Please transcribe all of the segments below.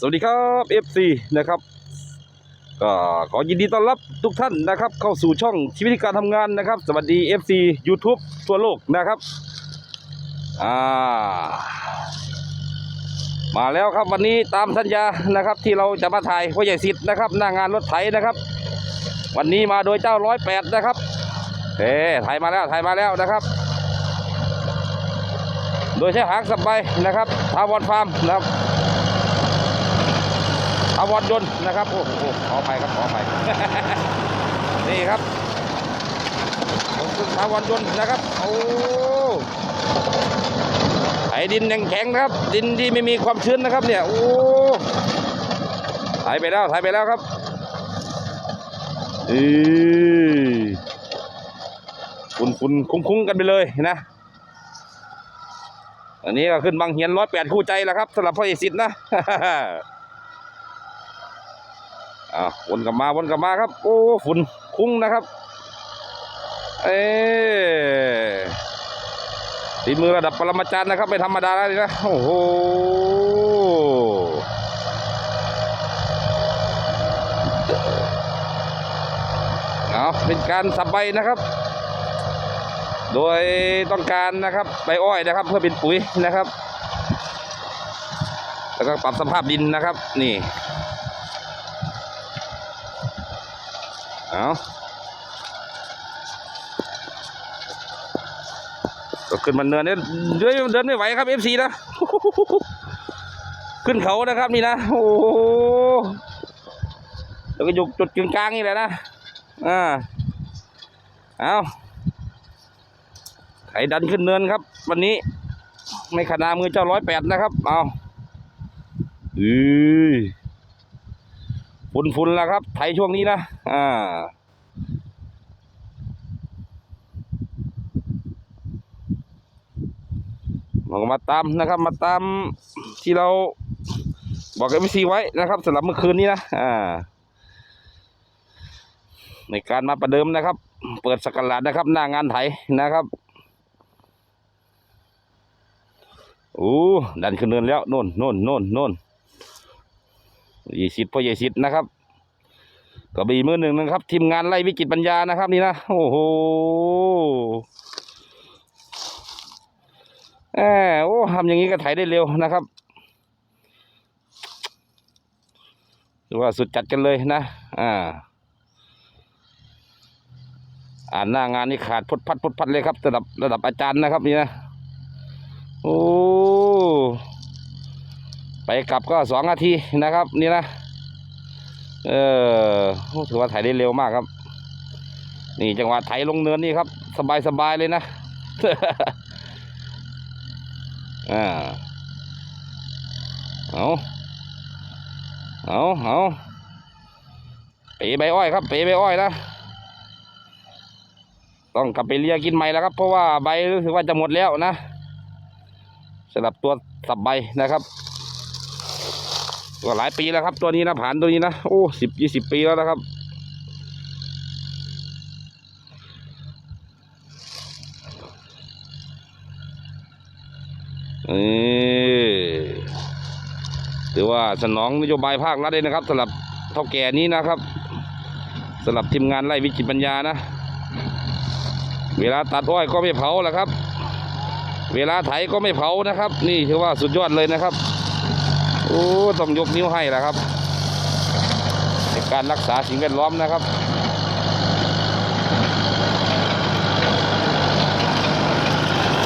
สวัสดีครับ FC นะครับก็ขอยินดีต้อนรับทุกท่านนะครับ เข้าสู่ช่องชีวิตการทำงานนะครับ สวัสดี FC YouTube ทั่วโลกนะครับอ่ามาแล้วครับวันนี้ตามสัญญานะครับ ที่เราจะมาถ่ายพ่อใหญ่สิทธิ์นะครับ หน้างานรถไถนะครับ วันนี้มาโดยเจ้าร้อยแปดนะครับเฮ้ถ่ายมาแล้วถ่ายมาแล้วนะครับ โดยใช้หางสับใบนะครับทาวอนฟาร์มนะครับ อาวรยนต์นะครับโอ้โหขออภัยครับขออภัยนี่ครับอาวรยนต์นะครับโอ้ไอ้ดินแข็งๆนะครับ ดินที่ไม่มีความชื้นนะครับ เนี่ยโอ้ถ่ายไปแล้วถ่ายไปแล้วครับอือฝุ่นฝุ่นคุ้งๆกันไปเลยนะอันนี้ก็ขึ้นบางเหียนร้อยแปดคู่ใจแล้วครับสำหรับพ่อเอกสิทธิ์นะ อ่าวนกลับมาวนกลับมาครับ โอ้ฝุ่นคุ้งนะครับ เออตีมือระดับปรมาจารย์นะครับ ไม่ธรรมดาแล้วนี่นะโอ้โหเอาเป็นการสับใบนะครับ โดยต้องการนะครับใบอ้อยนะครับ เพื่อเป็นปุ๋ยนะครับ แล้วก็ปรับสภาพดินนะครับ นี่ เอาก็ขึ้นมาเนินเนี่ยเดินเดินไม่ไหวครับเอฟซีนะขึ้นเขานะครับนี่นะโอ้แล้วก็ยู่จุดกลางๆนี่แหละนะอ่าเอาไถดันขึ้นเนินครับ วันนี้ ไม่ขนามือเจ้าร้อยแปดนะครับ เอาอือ ฝุ่นฝุ่นแล้วครับ ไถช่วงนี้นะ อ่า เราก็มาตามนะครับ มาตามที่เราบอกกับพีซีไว้นะครับสำหรับเมื่อคืนนี้นะ อ่า ในการมาประเดิมนะครับ เปิดสกราดนะครับ หน้างานไถนะครับโอ้ดันขึ้นเนินแล้วโน่นโน่นโน่นโน่น ยี่สิบพ่อใหญ่สิทธ์นะครับก็บีมือหนึ่งนะครับ ทีมงานไล่วิจิตปัญญานะครับนี่นะโอ้โหแหมโอ้ทำอย่างนี้ก็ไถได้เร็วนะครับถือว่าสุดจัดกันเลยนะ อ่า อ่านหน้างานนี่ขาดพุดพัดพุดพัดเลยครับ ระดับระดับอาจารย์นะครับนี่นะ โอ้ ไปกลับก็สองนาทีนะครับ นี่นะ เออถือว่าถ่ายได้เร็วมากครับ นี่จังหวะไถลงเนินนี่ครับ สบายสบายเลยนะอ่าเอาเอาเอาเป๋ใบอ้อยครับเป๋ใบอ้อยนะต้องกลับไปเลียกินใหม่แล้วครับ เพราะว่าใบรู้สึกว่าจะหมดแล้วนะสำหรับตัวสับใบนะครับ ก็หลายปีแล้วครับ ตัวนี้นะผ่านตัวนี้นะโอ้สิบยี่สิบปีแล้วนะครับเออถือว่าสนองนโยบายภาครัฐเลยนะครับสำหรับเท่าแก่นี้นะครับสำหรับทีมงานไล่วิจิตปัญญานะ เวลาตัดอ้อยก็ไม่เผาแหละครับ เวลาไถก็ไม่เผานะครับ นี่ถือว่าสุดยอดเลยนะครับ โอ้ต้องยกนิ้วให้แล้วครับในการรักษาสิ่งแวดล้อมนะครับ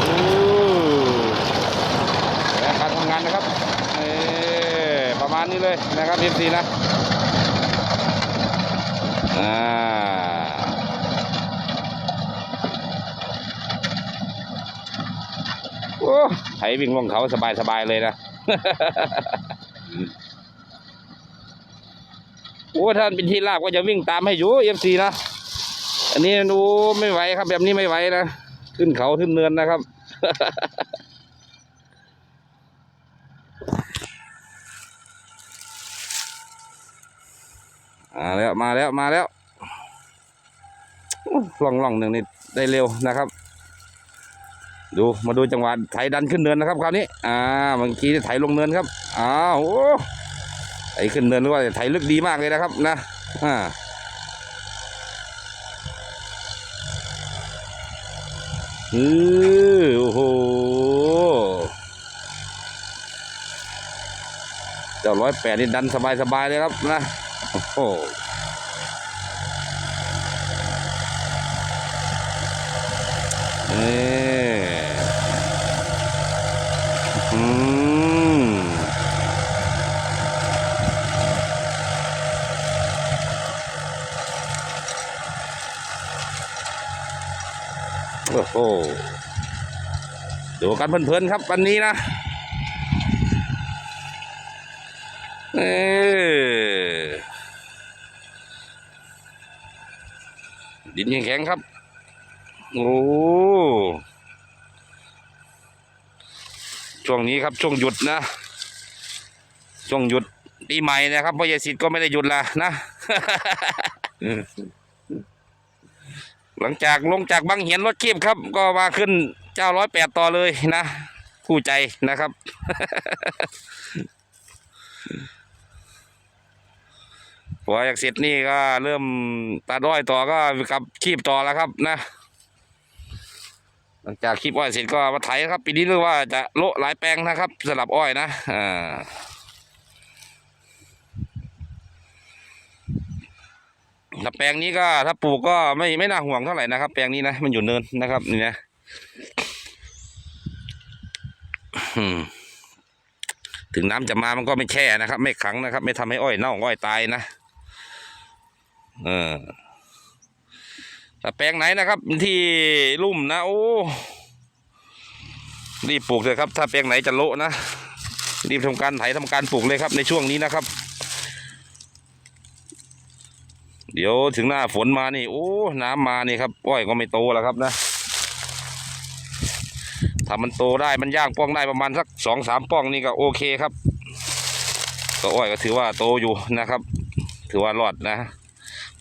โอ้และการทำงานนะครับเอ่อประมาณนี้เลยนะครับเอฟซีนะอ่าโอ้ไถวิ่งลงเขาสบายๆเลยนะ โอ้ท่านเป็นที่ลาบก็จะวิ่งตามให้อยู่เอฟซีนะ อันนี้ดูไม่ไหวครับ แบบนี้ไม่ไหวนะ ขึ้นเขาขึ้นเนินนะครับ มาแล้วมาแล้วมาแล้วล่องล่องหนึ่งนี่ได้เร็วนะครับ ดูมาดูจังหวะไถดันขึ้นเนินนะครับคราวนี้ อ่าเมื่อกี้ไถลงเนินครับอ้าวโอ้ไถขึ้นเนินหรือว่าไถลึกดีมากเลยนะครับ นะอ่าเออโอ้โหเจ้าร้อยแปดนี่ดันสบายๆเลยครับนะโอ้โหนี่อื มโอ้โหดูกันเพลินๆครับ วันนี้นะเออดินยังแข็งครับ โอ้ ช่วงนี้ครับช่วงหยุดนะ ช่วงหยุดปีใหม่นะครับพ่อยายสิทธิ์ก็ไม่ได้หยุดละนะ หลังจากลงจากบางเหียนรถคีบครับ ก็มาขึ้นเจ้าร้อยแปดต่อเลยนะคู่ใจนะครับพออยากเสร็จนี่ก็เริ่มตาด้อยต่อก็กับคีบต่อแล้วครับนะ ลังจากคีบอ้อยเสร็จก็มาไถครับ ปีนี้เรียกว่าจะโละหลายแปลงนะครับสลับอ้อยนะอ่าถ้าแปลงนี้ก็ถ้าปลูกก็ไม่ไม่น่าห่วงเท่าไหร่นะครับ แปลงนี้นะมันอยู่เนินนะครับนี่นะถึงน้ำจะมามันก็ไม่แช่นะครับ ไม่ขังนะครับ ไม่ทำให้อ้อยเน่าอ้อยตายนะ เออ ถ้าแปลงไหนนะครับที่ลุ่มนะโอ้รีบปลูกเลยครับ ถ้าแปลงไหนจะโละนะรีบทำการไถทำการปลูกเลยครับ ในช่วงนี้นะครับ เดี๋ยวถึงหน้าฝนมานี่ โอ้ น้ำมานี่ครับอ้อยก็ไม่โตแล้วครับนะถ้ามันโตได้มันย่างป้องได้ประมาณสักสองสามป้องนี่ก็โอเคครับก็อ้อยก็ถือว่าโตอยู่นะครับ ถือว่ารอดนะ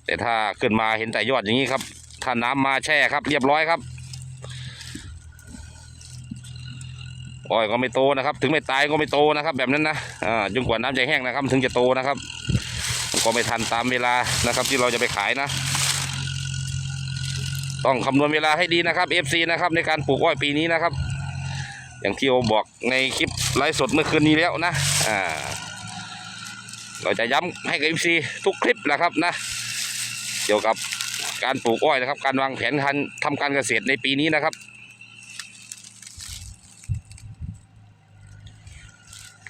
แต่ถ้าขึ้นมาเห็นแต่ยอดอย่างนี้ครับ ถ้าน้ำมาแช่ครับ เรียบร้อยครับอ้อยก็ไม่โตนะครับ ถึงไม่ตายก็ไม่โตนะครับ แบบนั้นนะอ่าจนกว่าน้ำจะแห้งนะครับ ถึงจะโตนะครับก็ไม่ทันตามเวลานะครับ ที่เราจะไปขายนะ ต้องคำนวณเวลาให้ดีนะครับ FC นะครับ ในการปลูกอ้อยปีนี้นะครับ อย่างที่โอบอกในคลิปไลฟ์สดเมื่อคืนนี้แล้วนะอ่าเราจะย้ำให้กับ FC ทุกคลิปแหละครับนะ เกี่ยวกับ การปลูกอ้อยนะครับ การวางแผนการทำการเกษตรในปีนี้นะครับ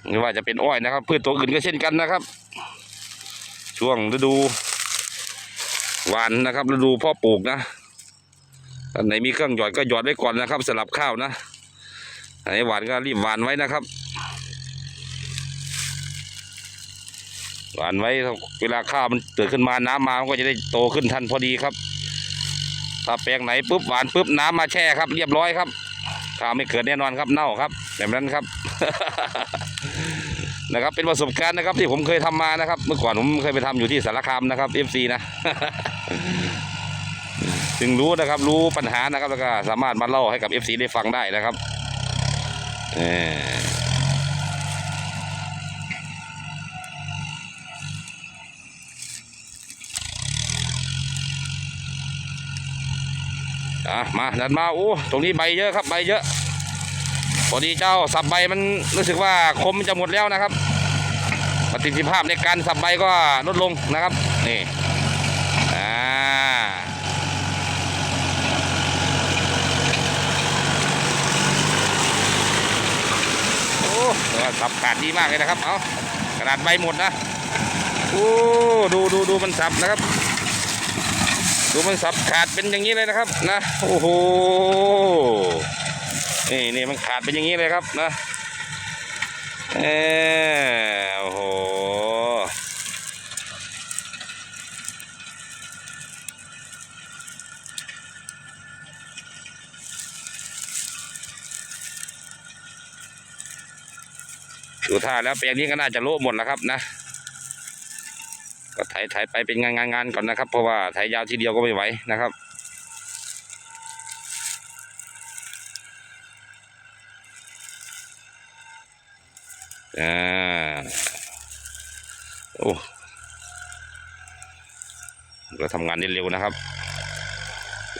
ไม่ว่าจะเป็นอ้อยนะครับพืชตัวอื่นก็เช่นกันนะครับ ช่วงฤดูหวานนะครับฤดูพ่อปลูกนะอันไหนมีเครื่องหยอดก็หยอดไว้ก่อนนะครับสลับข้าวนะอันไหนหวานก็รีบหวานไว้นะครับ หวานไว้เวลาข้าวมันเกิดขึ้นมาน้ำมามันก็จะได้โตขึ้นทันพอดีครับ ถ้าแปลงไหนปุ๊บหวานปุ๊บน้ำมาแช่ครับ เรียบร้อยครับข้าวไม่เกิดแน่นอนครับเน่าครับแบบนั้นครับ นะครับเป็นประสบการณ์นะครับ ที่ผมเคยทำมานะครับ เมื่อก่อนผมเคยไปทำอยู่ที่สารคามนะครับ FC นะจึงรู้นะครับ รู้ปัญหานะครับ แล้วก็สามารถมาเล่าให้กับ FC ได้ฟังได้นะครับเออ อะมาดันมาโอ้ตรงนี้ใบเยอะครับใบเยอะพอดีเจ้าสับใบมันรู้สึกว่าคมมันจะหมดแล้วนะครับ ประสิทธิภาพในการสับใบก็ลดลงนะครับนี่อ่าโอ้สับขาดดีมากเลยนะครับเอากระดาษใบหมดนะโอ้ดูดูดูมันสับนะครับ ดูมันสับขาดเป็นอย่างนี้เลยนะครับนะโอ้โหนี่นี่มันขาดเป็นอย่างนี้เลยครับนะเออโอ้โหดูท่าแล้วแปลงนี้ก็น่าจะโละหมดแล้วครับนะ ก็ไถไถไปเป็นงานงานงานก่อนนะครับ เพราะว่าไถยาวทีเดียวก็ไม่ไหวนะครับอ่าโอ้เราทำงานได้เร็วนะครับ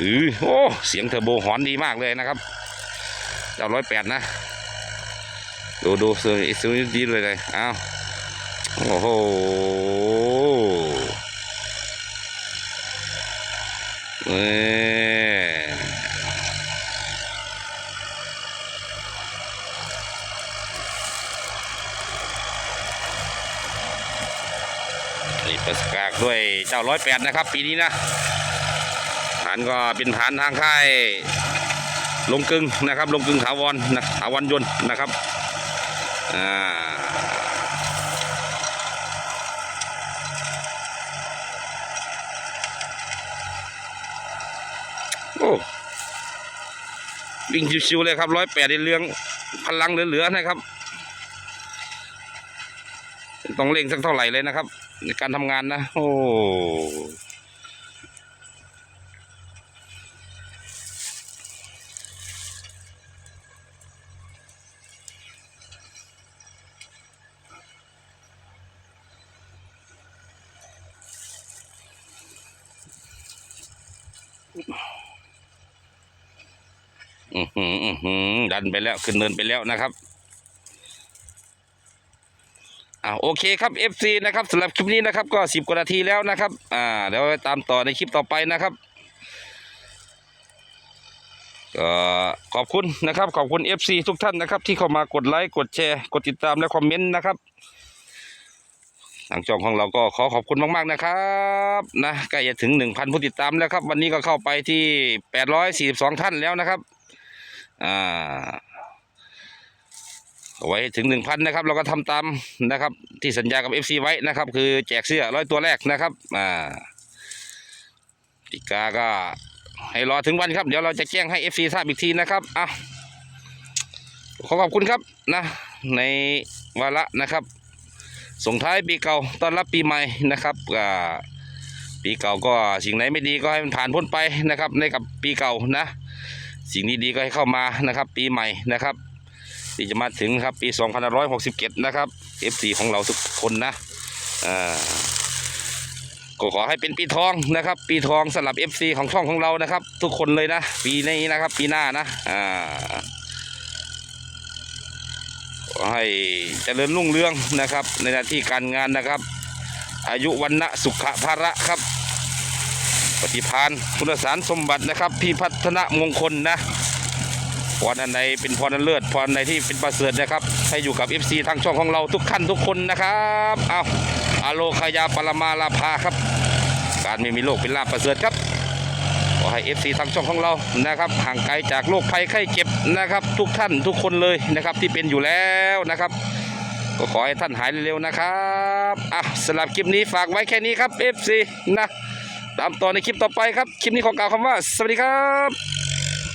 อือโอ้เสียงเทอร์โบหอนดีมากเลยนะครับเจ้าร้อยแปดนะ ดูดูสวยสวยดีเลยเลยอ้าวโอ้โห นี่ประกาศด้วยเจ้าร้อยแปดนะครับ ปีนี้นะฐานก็เป็นฐานทางค่ายลงกึงนะครับ ลงกึงถาวรนะถาวรยนต์นะครับอ่า วิ่งชิวๆเลยครับร้อยแปดในเรื่องพลังเหลือๆนะครับ ต้องเร่งสักเท่าไหร่เลยนะครับ ในการทำงานนะ โอ้อ อหืออือหือดันไปแล้วขึ้นเนินไปแล้วนะครับอ่าโอเคครับ FC นะครับสำหรับคลิปนี้นะครับ ก็สิบกว่านาทีแล้วนะครับ อ่าเดี๋ยวไปตามต่อในคลิปต่อไปนะครับก็ขอบคุณนะครับ ขอบคุณ FC ทุกท่านนะครับ ที่เข้ามากดไลค์กดแชร์ กดติดตามและคอมเมนต์นะครับทางช่องของเราก็ขอขอบคุณมาก ๆ นะครับนะใกล้จะถึง 1,000 ผู้ติดตามแล้วครับ วันนี้ก็เข้าไปที่ 842 ท่านแล้วนะครับ อ่าเอาไว้ถึงหนึ่งพันนะครับ เราก็ทำตามนะครับ ที่สัญญากับ FC ไว้นะครับ คือแจกเสื้อร้อยตัวแรกนะครับ อ่าติกาก็ให้รอถึงวันครับ เดี๋ยวเราจะแจ้งให้ FC ทราบอีกทีนะครับอะขอขอบคุณครับนะ ในวาระนะครับ ส่งท้ายปีเก่าต้อนรับปีใหม่นะครับอ่าปีเก่าก็สิ่งไหนไม่ดีก็ให้มันผ่านพ้นไปนะครับ ในกับปีเก่านะ สิ่งดีๆก็ให้เข้ามานะครับ ปีใหม่นะครับ ที่จะมาถึงครับปี2567 นะครับ F4 ของเราทุกคนนะก็ขอให้เป็นปีทองนะครับ ปีทองสำหรับ FC ของช่องของเรานะครับ ทุกคนเลยนะ ปีนี้นะครับ ปีหน้านะอ่าขอให้เจริญรุ่งเรืองนะครับ ในหน้าที่การงานนะครับ อายุวันนะสุขภาระครับ ปฏิพานคุณสารสมบัตินะครับ พี่พัฒนมงคลนะพรอันใดเป็นพรอันเลิศพรอันใดที่เป็นประเสริฐนะครับ ให้อยู่กับ FC ทางช่องของเราทุกขั้นทุกคนนะครับเอาอาโลคายาปรมาลาภาครับ การไม่มีโรคเป็นลาภประเสริฐครับขอให้ FC ทางช่องของเรานะครับห่างไกลจากโรคภัยไข้เจ็บนะครับ ทุกท่านทุกคนเลยนะครับที่เป็นอยู่แล้วนะครับ ก็ขอให้ท่านหายเร็วๆนะครับอะสำหรับคลิปนี้ฝากไว้แค่นี้ครับ FC นะ ตามต่อในคลิปต่อไปครับ คลิปนี้ขอกล่าวคำว่า สวัสดีครับ